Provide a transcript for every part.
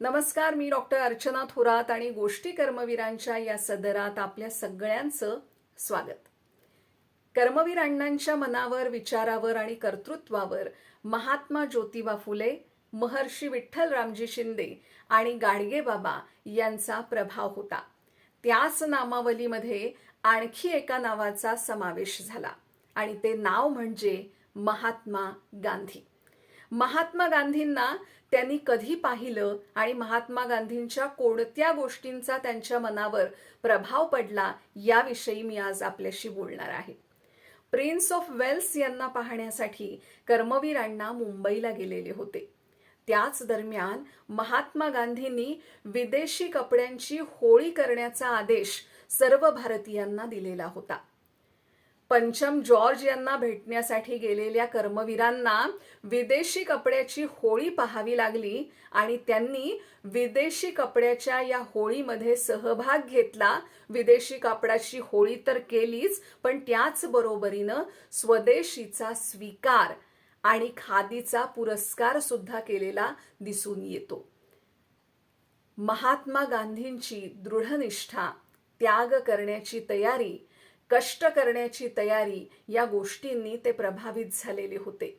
नमस्कार मी डॉक्टर अर्चना थोरात आणि गोष्टी कर्मवीरांच्या या सदरात आपल्या सगळ्यांचं स्वागत. कर्मवीर अण्णांच्या मनावर विचारावर आणि कर्तृत्वावर महात्मा ज्योतिबा फुले महर्षी विठ्ठल रामजी शिंदे आणि गाडगे बाबा यांचा प्रभाव होता. त्याच नामावलीमध्ये आणखी एका नावाचा समावेश झाला आणि ते नाव म्हणजे महात्मा गांधी. महात्मा गांधींना त्यांनी कधी पाहिलं आणि महात्मा गांधींच्या कोणत्या गोष्टींचा त्यांच्या मनावर प्रभाव पडला याविषयी मी आज आपल्याशी बोलणार आहे. प्रिन्स ऑफ वेल्स यांना पाहण्यासाठी कर्मवीरांना मुंबईला गेलेले होते. त्याच दरम्यान महात्मा गांधींनी विदेशी कपड्यांची होळी करण्याचा आदेश सर्व भारतीयांना दिलेला होता. पंचम जॉर्ज यांना भेटण्यासाठी गेलेल्या कर्मवीरांना विदेशी कपड्याची होळी पाहावी लागली आणि त्यांनी विदेशी कपड्याच्या या होळीमध्ये सहभाग घेतला. विदेशी कापडाची होळी तर केलीच पण त्याच बरोबरीनं स्वदेशीचा स्वीकार आणि खादीचा पुरस्कार सुद्धा केलेला दिसून येतो. महात्मा गांधींची दृढनिष्ठा त्याग करण्याची तयारी कष्ट करण्याची तयारी या गोष्टींनी ते प्रभावित झालेले होते.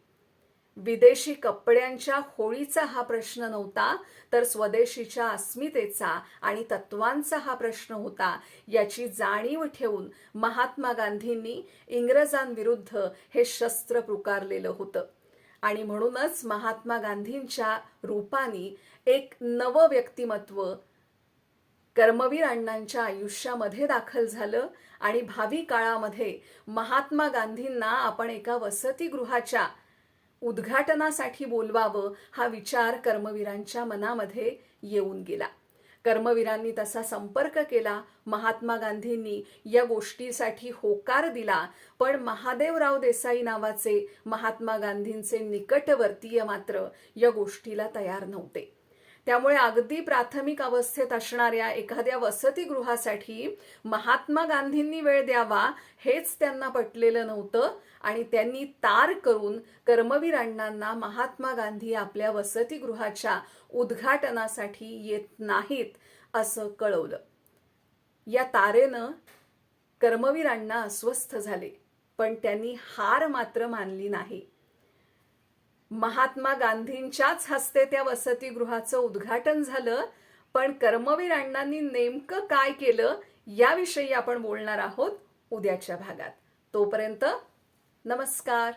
विदेशी कपड्यांच्या होळीचा हा प्रश्न नव्हता तर स्वदेशीच्या अस्मितेचा आणि तत्वांचा हा प्रश्न होता याची जाणीव ठेवून महात्मा गांधींनी इंग्रजांविरुद्ध हे शस्त्र पुकारलेलं होतं. आणि म्हणूनच महात्मा गांधींच्या रूपाने एक नवं व्यक्तिमत्व कर्मवीर अण्णांच्या आयुष्यामध्ये दाखल झालं आणि भावी काळामध्ये महात्मा गांधींना आपण एका वसतिगृहाच्या उद्घाटनासाठी बोलवावं हा विचार कर्मवीरांच्या मनामध्ये येऊन गेला. कर्मवीरांनी तसा संपर्क केला महात्मा गांधींनी या गोष्टीसाठी होकार दिला पण महादेवराव देसाई नावाचे महात्मा गांधींचे निकटवर्तीय मात्र या गोष्टीला तयार नव्हते. त्यामुळे अगदी प्राथमिक अवस्थेत असणाऱ्या एखाद्या वसतिगृहासाठी महात्मा गांधींनी वेळ द्यावा हेच त्यांना पटलेलं नव्हतं आणि त्यांनी तार करून कर्मवीर अण्णांना महात्मा गांधी आपल्या वसतिगृहाच्या उद्घाटनासाठी येत नाहीत असं कळवलं. या तारेनं कर्मवीर अण्णा अस्वस्थ झाले पण त्यांनी हार मात्र मानली नाही. महात्मा गांधींच्याच हस्ते त्या वसतिगृहाचं उद्घाटन झालं. पण कर्मवीर अण्णांनी नेमकं काय केलं याविषयी आपण बोलणार आहोत उद्याच्या भागात. तोपर्यंत नमस्कार.